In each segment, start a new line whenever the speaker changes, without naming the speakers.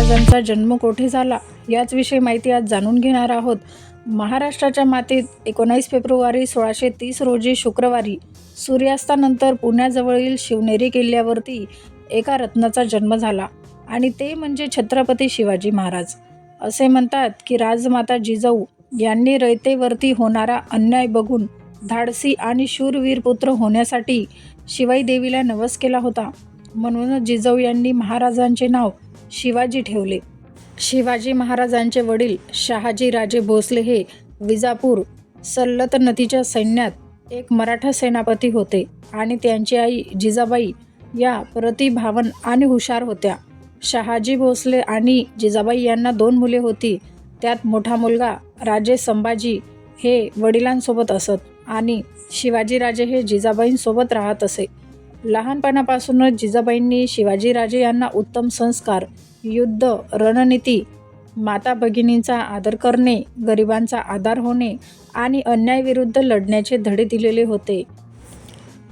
महाराजांचा जन्म कोठे झाला याचविषयी माहिती आज जाणून घेणार आहोत. महाराष्ट्राच्या मातीत एकोणावीस फेब्रुवारी सोळाशे तीस रोजी शुक्रवारी सूर्यास्तानंतर पुण्याजवळील शिवनेरी किल्ल्यावरती एका रत्नाचा जन्म झाला आणि ते म्हणजे छत्रपती शिवाजी महाराज. असे म्हणतात की राजमाता जिजाऊ यांनी रयतेवरती होणारा अन्याय बघून धाडसी आणि शूरवीर पुत्र होण्यासाठी शिवाई देवीला नवस केला होता. म्हणूनच जिजाऊ यांनी महाराजांचे नाव शिवाजी ठेवले. शिवाजी महाराजांचे वडील शहाजी राजे भोसले हे विजापूर सल्लतनतीच्या सैन्यात एक मराठा सेनापती होते आणि त्यांची आई जिजाबाई या प्रतिभावन आणि हुशार होत्या. शहाजी भोसले आणि जिजाबाई यांना दोन मुले होती. त्यात मोठा मुलगा राजे संभाजी हे वडिलांसोबत असत आणि शिवाजीराजे हे जिजाबाईंसोबत राहत असे. लहानपणापासूनच जिजाबाईंनी शिवाजीराजे यांना उत्तम संस्कार युद्ध रणनीती माता भगिनींचा आदर करणे गरिबांचा आधार होणे आणि अन्यायविरुद्ध लढण्याचे धडे दिलेले होते.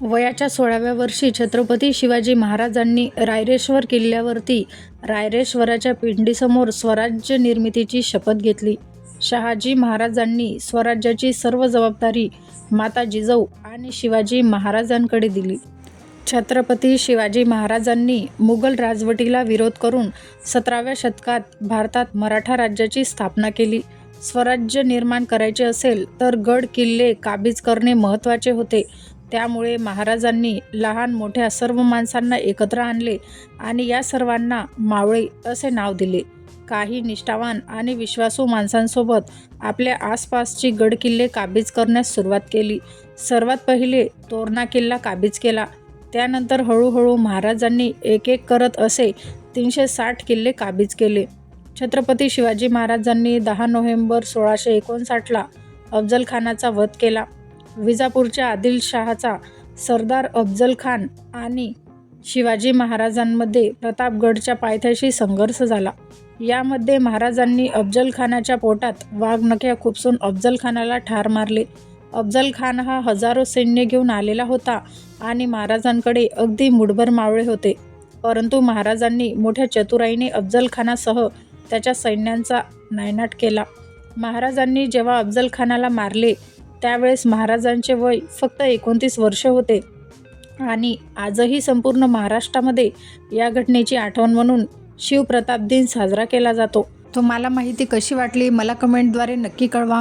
वयाच्या सोळाव्या वर्षी छत्रपती शिवाजी महाराजांनी रायरेश्वर किल्ल्यावरती रायरेश्वराच्या पिंडीसमोर स्वराज्य निर्मितीची शपथ घेतली. शहाजी महाराजांनी स्वराज्याची सर्व जबाबदारी माता जिजाऊ आणि शिवाजी महाराजांकडे दिली. छत्रपती शिवाजी महाराजांनी मुघल राजवटीला विरोध करून सतराव्या शतकात भारतात मराठा राज्याची स्थापना केली. स्वराज्य निर्माण करायचे असेल तर गड किल्ले काबीज करणे महत्त्वाचे होते. त्यामुळे महाराजांनी लहान मोठ्या सर्व माणसांना एकत्र आणले आणि या सर्वांना मावळे असे नाव दिले. काही निष्ठावान आणि विश्वासू माणसांसोबत आपल्या आसपासची गडकिल्ले काबीज करण्यास सुरुवात केली. सर्वात पहिले तोरणा किल्ला काबीज केला. त्यानंतर हळूहळू महाराजांनी एक एक करत असे तीनशे साठ किल्ले काबीज केले. छत्रपती शिवाजी महाराजांनी दहा नोव्हेंबर सोळाशे एकोणसाठला अफजल खानाचा वध केला. विजापूरच्या आदिलशहाचा सरदार अफजल खान आणि शिवाजी महाराजांमध्ये प्रतापगडच्या पायथ्याशी संघर्ष झाला. यामध्ये महाराजांनी अफजल खानाच्या पोटात वाघनख्या खुपसून अफजल खानाला ठार मारले. अफजल खान हा हजारो सैन्य घेऊन आलेला होता आणि महाराजांकडे अगदी मुठभर मावळे होते. परंतु महाराजांनी मोठ्या चतुराईने अफजल खानासह त्याच्या सैन्यांचा नायनाट केला. महाराजांनी जेव्हा अफजल खानाला मारले त्यावेळेस महाराजांचे वय फक्त एकोणतीस वर्ष होते. आणि आजही संपूर्ण महाराष्ट्रामध्ये या घटनेची आठवण म्हणून शिवप्रताप दिन साजरा केला जातो. तुम्हाला माहिती कशी वाटली? मला कमेंटद्वारे नक्की कळवा.